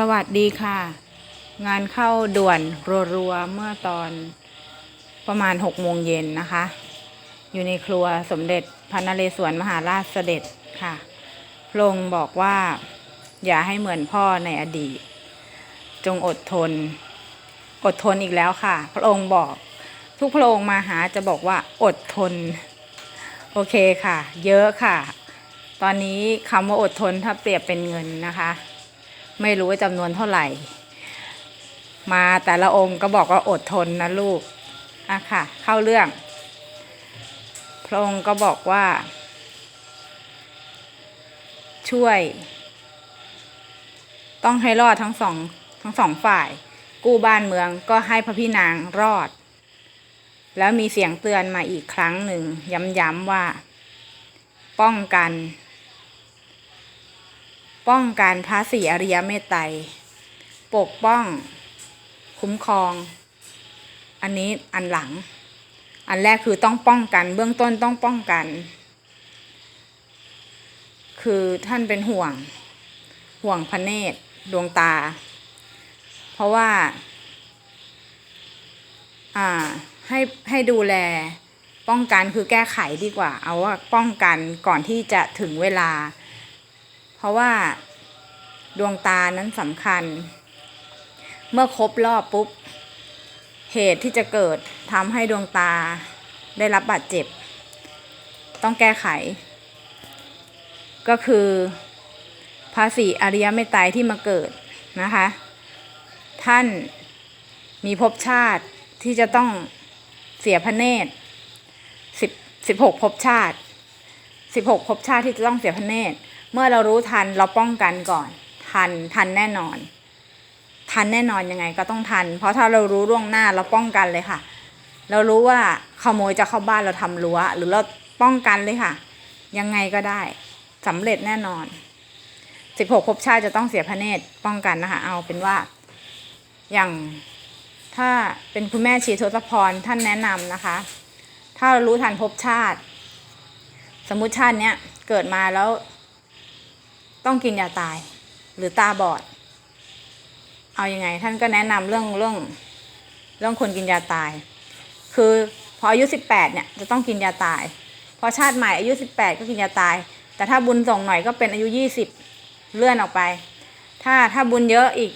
สวัสดีค่ะ งานเข้าด่วนรัวๆเมื่อตอนประมาณ6โมงเย็นนะคะ อยู่ในครัวสมเด็จพระนเรศวรมหาราชเสด็จค่ะพระองค์บอกว่า อย่าให้เหมือนพ่อในอดีต จงอดทน อดทนอีกแล้วค่ะ พระองค์บอกทุกพระองค์มาหาจะบอกว่าอดทน โอเคค่ะ เยอะค่ะ ตอนนี้คำว่าอดทนถ้าเปรียบเป็นเงินนะคะ ไม่รู้ว่าจำนวนเท่าไหร่ มาแต่ละองค์ก็บอกว่าอดทนนะลูกอะค่ะ เข้าเรื่อง พระองค์ก็บอกว่า ช่วย ต้องให้รอดทั้งสองทั้งสองฝ่าย กู้บ้านเมืองก็ให้พระพี่นางรอด แล้วมีเสียงเตือนมาอีกครั้งหนึ่งย้ำๆว่า ป้องกัน ป้องกันพระศรีอริยเมตไตรปกป้อง คุ้มครอง อันนี้อันหลัง อันแรกคือต้องป้องกัน เบื้องต้นต้องป้องกัน คือท่านเป็นห่วง ห่วงพระเนตรดวงตา เพราะว่า อ่าให้ให้ดูแลป้องกันคือแก้ไขดีกว่า เอาว่าป้องกันก่อนที่จะถึงเวลา ราะว่าดวงตานั้นสำคัญ เมื่อครบรอบปุ๊บ เหตุที่จะเกิดทำให้ดวงตาได้รับบาดเจ็บ ต้องแก้ไข ก็คือภาษีอริยเมตไตรที่มาเกิดนะคะ ท่านมีภพชาติที่จะต้องเสียพระเนตรสิบสิบหกภพชาติสิบหกภพชาติที่จะต้องเสียพระเนตร เมื่อเรารู้ทันเราป้องกันก่อน ทันทันแน่นอน ทันแน่นอนยังไงก็ต้องทัน เพราะถ้าเรารู้ล่วงหน้าเราป้องกันเลยค่ะ เรารู้ว่าขโมยจะเข้าบ้านเราทำรั้ว หรือเราป้องกันเลยค่ะ ยังไงก็ได้สำเร็จแน่นอนสิบหกภพชาติจะต้องเสียพระเนตรป้องกันนะคะ เอาเป็นว่า อย่างถ้าเป็นคุณแม่ชีทศพรท่านแนะนำนะคะ ถ้าเรารู้ทันภพชาติ สมมุติชาติเนี้ยเกิดมาแล้ว ต้องกินยาตาย หรือตาบอด เอาอยัางไง ท่านก็แนะนำเรื่องเรื่องเรื่องคนกินยาตาย คือพออายุสิบแปดเนี่ยจะต้องกินยาตาย พอชาติใหม่อายุสิบแปดก็กินยาตาย แต่ถ้าบุญส่งหน่อยก็เป็นอายุยี่สิบเลื่อนออกไป ถ้าถ้าบุญเยอะอีก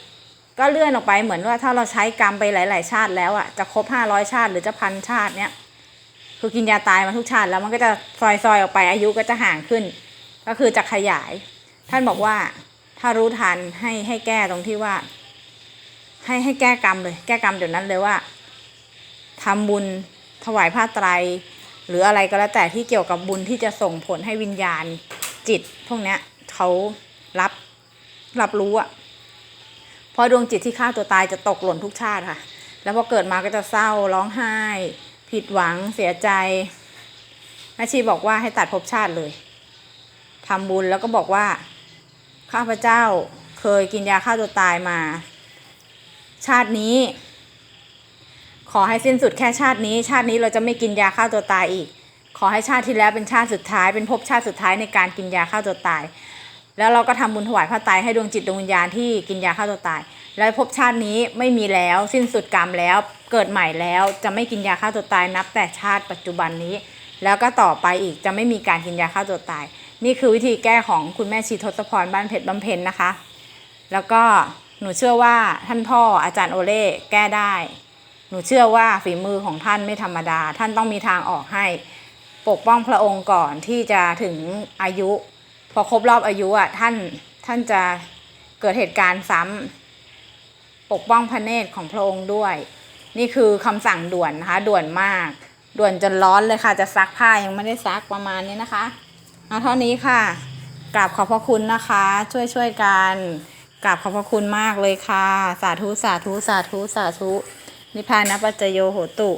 ก็เลื่อนออกไปเหมือนว่าถ้าเราใช้กรรมไปหลาย ๆ ชาติแล้วอะจะครบห้าร้อยชาติหรือจะพันชาติเนี้ยคือกินยาตายมาทุกชาติแล้วมันก็จะซอยๆออกไปอายุก็จะห่างขึ้น ก็คือจะขยาย ท่านบอกว่าถ้ารู้ทันให้ให้แก้ตรงที่ว่า ให้ให้แก้กรรมเลย แก้กรรมเดี๋ยวนั้นเลยว่าทำบุญถวายผ้าไตร หรืออะไรก็แล้วแต่ที่เกี่ยวกับบุญที่จะส่งผลให้วิญญาณจิต พวกเนี้ยเขารับรับรู้อะพราะดวงจิตที่ฆ่าตัวตายจะตกหล่นทุกชาติค่ะ แล้วพอเกิดมาก็จะเศร้าร้องไห้ ผิดหวังเสียใจแม่ชีบอกว่าให้ตัดภพชาติเลยทำบุญแล้วก็บอกว่า ข้าพเจ้าเคยกินยาฆ่าตัวตายมา ชาตินี้ ขอให้สิ้นสุดแค่ชาตินี้ ชาตินี้เราจะไม่กินยาฆ่าตัวตายอีก ขอให้ชาติที่แล้วเป็นชาติสุดท้าย เป็นภพชาติสุดท้ายในการกินยาฆ่าตัวตาย แล้วเราก็ทำบุญถวายพระไตรให้ดวงจิตดวงวิญญาณที่กินยาฆ่าตัวตาย แล้วภพชาตินี้ไม่มีแล้ว สิ้นสุดกรรมแล้ว เกิดใหม่แล้วจะไม่กินยาฆ่าตัวตายนับ แต่ชาติปัจจุบันนี้ แล้วก็ต่อไปอีกจะไม่มีการกินยาฆ่าตัวตาย นี่คือวิธีแก้ของคุณแม่ชีทศพรบ้านเพชรบำเพ็ญนะคะ แล้วก็หนูเชื่อว่าท่านพ่ออาจารย์โอเล่แก้ได้ หนูเชื่อว่าฝีมือของท่านไม่ธรรมดา ท่านต้องมีทางออกให้ ปกป้องพระองค์ก่อนที่จะถึงอายุ พอครบรอบอายุอะท่านท่านจะเกิดเหตุการณ์ซ้ำปกป้องพระเนตรของพระองค์ด้วย นี่คือคำสั่งด่วนนะคะด่วนมาก ด่วนจนร้อนเลยค่ะจะซักผ้ายังไม่ได้ซักประมาณนี้นะคะ เอาเท่านี้ค่ะกราบขอบพระคุณนะคะ ช่วยช่วยกันกราบขอบพระคุณมากเลยค่ะ สาธุสาธุสาธุสาธุนิพพานะปัจจโยโหตุ